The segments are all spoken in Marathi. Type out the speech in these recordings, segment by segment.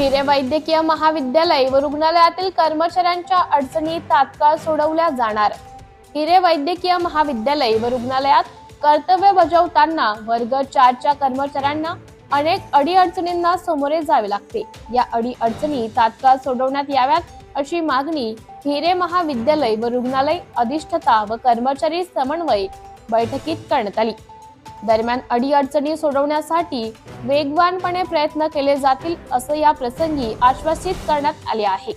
हिरे वैद्यकीय महाविद्यालय व रुग्णालयातील कर्मचाऱ्यांच्या अडचणी तात्काळ सोडवल्या जाणार. हिरे वैद्यकीय महाविद्यालय व रुग्णालयात कर्तव्य बजावताना वर्ग चारच्या कर्मचाऱ्यांना अनेक अडीअडचणींना सामोरे जावे लागते. या अडीअडचणी तात्काळ सोडवण्यात याव्यात अशी मागणी हिरे महाविद्यालय व रुग्णालय अधिष्ठता व कर्मचारी समन्वय बैठकीत करण्यात आली. दरम्यान अडीअडचणी सोडवण्यासाठी वेगवानपणे प्रयत्न केले जातील असं या प्रसंगी आश्वासित करण्यात आले आहे.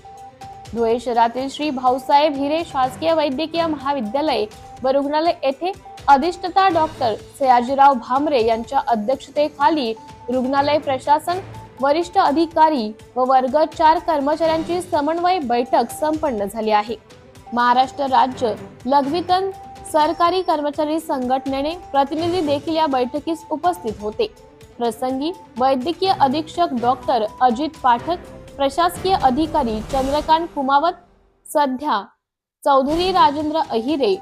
धुळे शहरातील श्री भाऊसाहेब हिरे शासकीय वैद्यकीय महाविद्यालय व रुग्णालय येथे अधिष्ठता डॉक्टर सयाजीराव भामरे यांच्या अध्यक्षतेखाली रुग्णालय प्रशासन वरिष्ठ अधिकारी व वर्ग चार कर्मचाऱ्यांची समन्वय बैठक संपन्न झाली आहे. महाराष्ट्र राज्य लघवितन सरकारी कर्मचारी संघटनेने प्रतिनिधी देखील या बैठकीस उपस्थित होते. प्रसंगी वैद्यकीय अधीक्षक डॉक्टर अजित पाठक प्रशासकीय अधिकारी चंद्रकांत कुमावत सध्या चौधरी राजेंद्र अहिरे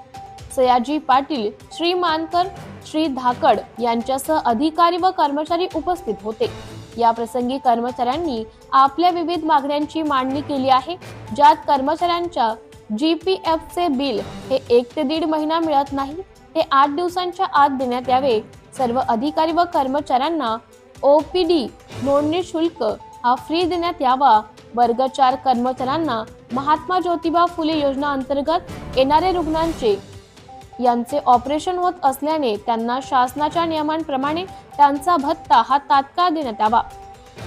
सयाजी पाटील श्री मानकर श्री धाकड यांच्यासह अधिकारी व कर्मचारी उपस्थित होते. या प्रसंगी कर्मचाऱ्यांनी आपल्या विविध मागण्यांची मांडणी केली आहे ज्यात कर्मचाऱ्यांच्या जी पी एफचे बिल हे एक ते दीड महिना मिळत नाही ते आठ दिवसांच्या आत देण्यात यावे. सर्व अधिकारी व कर्मचाऱ्यांना ओपीडी नोंदणी शुल्क हा फ्री देण्यात यावा. वर्ग चार कर्मचाऱ्यांना महात्मा ज्योतिबा फुले योजना अंतर्गत येणारे रुग्णांचे यांचे ऑपरेशन होत असल्याने त्यांना शासनाच्या नियमांप्रमाणे त्यांचा भत्ता हा तात्काळ देण्यात यावा.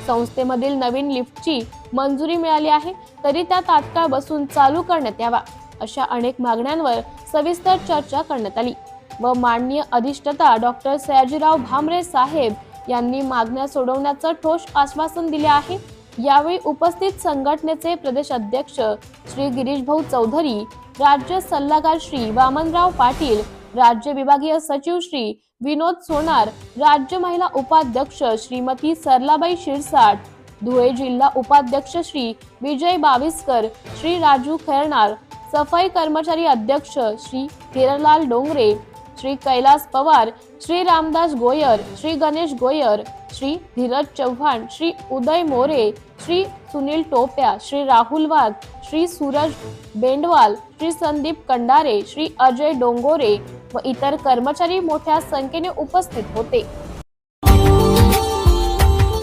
संस्थेमधील नवीन लिफ्टची मंजुरी मिळाली आहे तरी त्या तात्काळ बसून चालू करण्यात यावा अशा अनेक मागण्यांवर सविस्तर चर्चा करण्यात आली. व माननीय अधिष्ठता डॉक्टर सयाजीराव भामरे साहेब यांनी मागण्या सोडवण्याचं ठोस आश्वासन दिले आहे. यावेळी उपस्थित संघटनेचे प्रदेश अध्यक्ष श्री गिरीश भाऊ चौधरी राज्य सल्लागार श्री वामनराव पाटील राज्य विभागीय सचिव श्री विनोद सोनार राज्य महिला उपाध्यक्ष श्रीमती सरलाबाई शिरसाट धुळे जिल्हा उपाध्यक्ष श्री विजय बाविस्कर श्री राजू खैरनार सफाई कर्मचारी अध्यक्ष श्री हिरलाल डोंगरे श्री कैलास पवार श्री रामदास गोयर श्री गणेश गोयर श्री धीरज चव्हाण श्री उदय मोरे श्री सुनील टोप्या श्री राहुल वाघ श्री सूरज बेंडवाल श्री संदीप कंडारे श्री अजय डोंगोरे व इतर कर्मचारी मोठ्या संख्येने उपस्थित होते.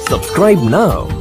Subscribe now